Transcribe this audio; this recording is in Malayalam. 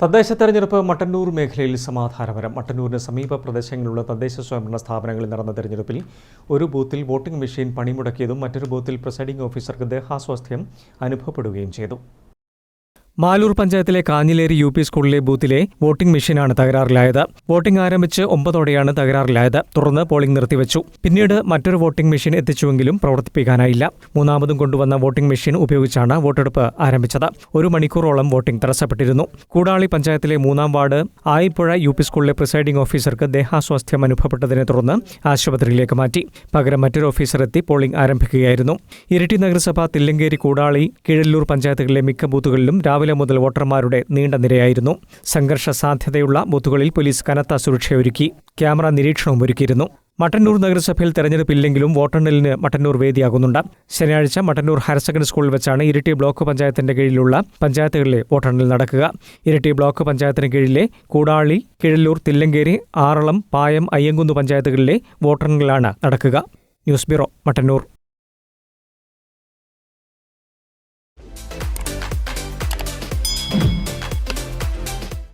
തദ്ദേശ തെരഞ്ഞെടുപ്പ് മട്ടന്നൂർ മേഖലയിൽ സമാധാനപരം. മട്ടന്നൂരിന് സമീപ പ്രദേശങ്ങളിലുള്ള തദ്ദേശ സ്വയംഭരണ സ്ഥാപനങ്ങളിൽ നടന്ന തെരഞ്ഞെടുപ്പിൽ ഒരു ബൂത്തിൽ വോട്ടിംഗ് മെഷീൻ പണിമുടക്കിയതും മറ്റൊരു ബൂത്തിൽ പ്രിസൈഡിംഗ് ഓഫീസർക്ക് ദേഹാസ്വാസ്ഥ്യം അനുഭവപ്പെടുകയും ചെയ്തു. മാലൂർ പഞ്ചായത്തിലെ കാഞ്ഞിലേരി യു പി സ്കൂളിലെ ബൂത്തിലെ വോട്ടിംഗ് മെഷീനാണ് തകരാറിലായത്. വോട്ടിംഗ് ആരംഭിച്ച് ഒമ്പതോടെയാണ് തകരാറിലായത്. തുടർന്ന് പോളിംഗ് നിർത്തിവച്ചു. പിന്നീട് മറ്റൊരു വോട്ടിംഗ് മെഷീൻ എത്തിച്ചുവെങ്കിലും പ്രവർത്തിപ്പിക്കാനായില്ല. മൂന്നാമതും കൊണ്ടുവന്ന വോട്ടിംഗ് മെഷീൻ ഉപയോഗിച്ചാണ് വോട്ടെടുപ്പ് ആരംഭിച്ചത്. ഒരു മണിക്കൂറോളം വോട്ടിംഗ് തടസ്സപ്പെട്ടിരുന്നു. കൂടാളി പഞ്ചായത്തിലെ മൂന്നാം വാർഡ് ആയിപ്പുഴ യു പി സ്കൂളിലെ പ്രിസൈഡിംഗ് ഓഫീസർക്ക് ദേഹാസ്വാസ്ഥ്യം അനുഭവപ്പെട്ടതിനെ തുടർന്ന് ആശുപത്രിയിലേക്ക് മാറ്റി. പകരം മറ്റൊരു ഓഫീസർ എത്തി പോളിംഗ് ആരംഭിക്കുകയായിരുന്നു. ഇരിട്ടി നഗരസഭ തില്ലങ്കേരി കൂടാളി കീഴല്ലൂർ പഞ്ചായത്തുകളിലെ മിക്ക ബൂത്തുകളിലും രാവിലെ മുതൽ വോട്ടർമാരുടെ നീണ്ട നിരയായിരുന്നു. സംഘർഷ സാധ്യതയുള്ള ബൂത്തുകളിൽ പോലീസ് കനത്ത സുരക്ഷയൊരുക്കി. ക്യാമറ നിരീക്ഷണവും ഒരുക്കിയിരുന്നു. മട്ടന്നൂർ നഗരസഭയിൽ തെരഞ്ഞെടുപ്പില്ലെങ്കിലും വോട്ടെണ്ണലിന് മട്ടന്നൂർ വേദിയാകുന്നുണ്ട്. ശനിയാഴ്ച മട്ടന്നൂർ ഹയർ സെക്കൻഡറി സ്കൂളിൽ വെച്ചാണ് ഇരിട്ടി ബ്ലോക്ക് പഞ്ചായത്തിന്റെ കീഴിലുള്ള പഞ്ചായത്തുകളിലെ വോട്ടെണ്ണൽ നടക്കുക. ഇരിട്ടി ബ്ലോക്ക് പഞ്ചായത്തിന് കീഴിലെ കൂടാളി കിഴല്ലൂർ തില്ലങ്കേരി ആറളം പായം അയ്യങ്കുന്ന് പഞ്ചായത്തുകളിലെ വോട്ടെണ്ണലാണ് നടക്കുക. News bureau Mattannur.